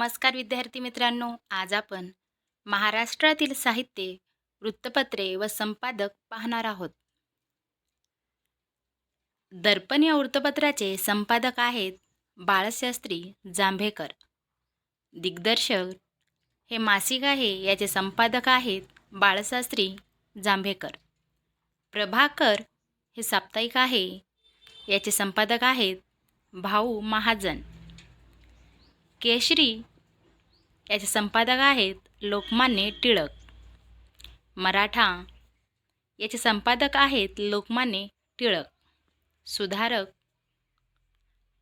नमस्कार विद्यार्थी मित्रांनो आज आपण महाराष्ट्रातील साहित्य वृत्तपत्रे व संपादक पाहणार आहोत. दर्पण या वृत्तपत्राचे संपादक आहेत बाळशास्त्री जांभेकर. दिग्दर्शक हे मासिक आहे याचे संपादक आहेत बाळशास्त्री जांभेकर. प्रभाकर हे साप्ताहिक आहे याचे संपादक आहेत भाऊ महाजन. केशरी याचे संपादक आहेत लोकमान्य टिळक. मराठा. याचे संपादक आहेत लोकमान्य टिळक. सुधारक.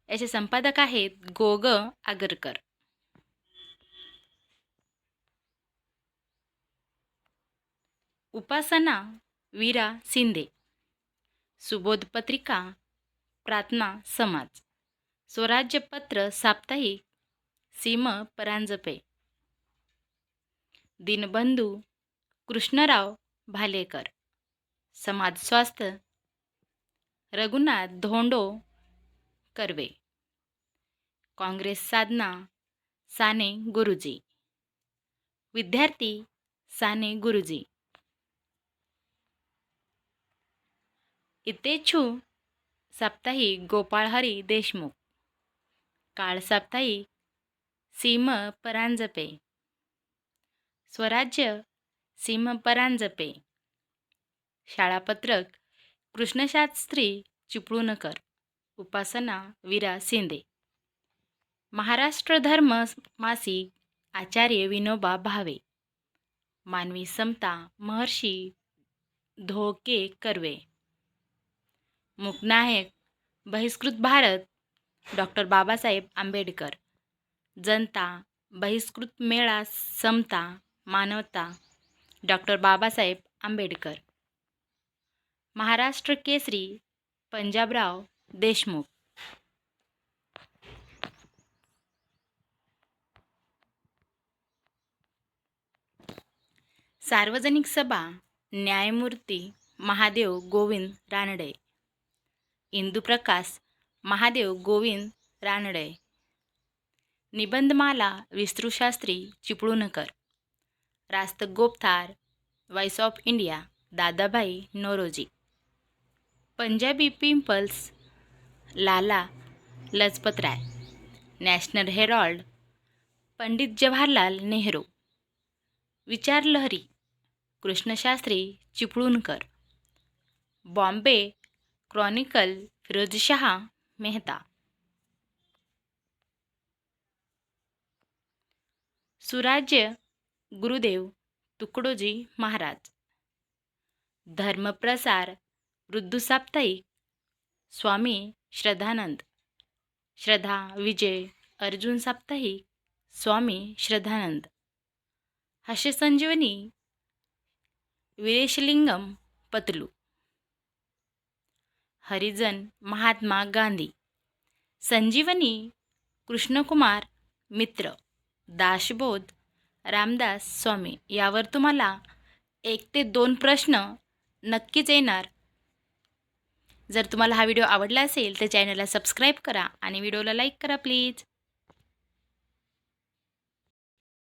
याचे संपादक आहेत गोग आगरकर. उपासना वीरा शिंदे. सुबोध पत्रिका प्रार्थना समाज. स्वराज्य पत्र साप्ताहिक. सीम परांजपे. दिनबंधू कृष्णराव भालेकर. समाज स्वास्थ्य रघुनाथ धोंडो कर्वे. काँग्रेस साधना साने गुरुजी. विद्यार्थी साने गुरुजी. इतेच्छू साप्ताहिक गोपाळहरी देशमुख. काळ साप्ताहिक सीम परांजपे. स्वराज्य सिंहपरांजपे परांजपे शाळापत्रक कृष्णशास्त्री चिपळूणकर. उपासना विरा शिंदे. महाराष्ट्र धर्म मासिक आचार्य विनोबा भावे. मानवी समता महर्षी धोके कर्वे. मुकनायक बहिष्कृत भारत डॉक्टर बाबासाहेब आंबेडकर. जनता बहिष्कृत मेळा समता. मानवता डॉक्टर बाबासाहेब आंबेडकर. महाराष्ट्र केसरी पंजाबराव देशमुख. सार्वजनिक सभा न्यायमूर्ती महादेव गोविंद रानडे. इंदुप्रकाश महादेव गोविंद रानडे. निबंधमाला विस्तृशास्त्री Chiplunkar. Rast गोपथार voice of India Dadabhai Naoroji. Punjabi पिंपल्स Lala Lajpatrai. National Herald Pandit Jawaharlal Nehru. Vicharlahari Krishnashastri Chiplunkar. Bombay Chronicle Pherozeshah Mehta. Surajya Gurudev Tukdoji Maharaj. धर्मप्रसार वृद्धू साप्ताहिक स्वामी श्रद्धानंद. श्रद्धा विजय अर्जुन साप्ताहिक. स्वामी श्रद्धानंद. हास्य संजीवनी विरेशलिंगम पतलू. हरिजन महात्मा गांधी. संजीवनी कृष्णकुमार मित्र. दाशबोध रामदास स्वामी यावर तुम्हाला एक ते दोन प्रश्न नक्कीच येणार. जर तुम्हाला हा व्हिडिओ आवडला असेल तर चॅनलला सबस्क्राईब करा आणि व्हिडिओला लाईक करा प्लीज.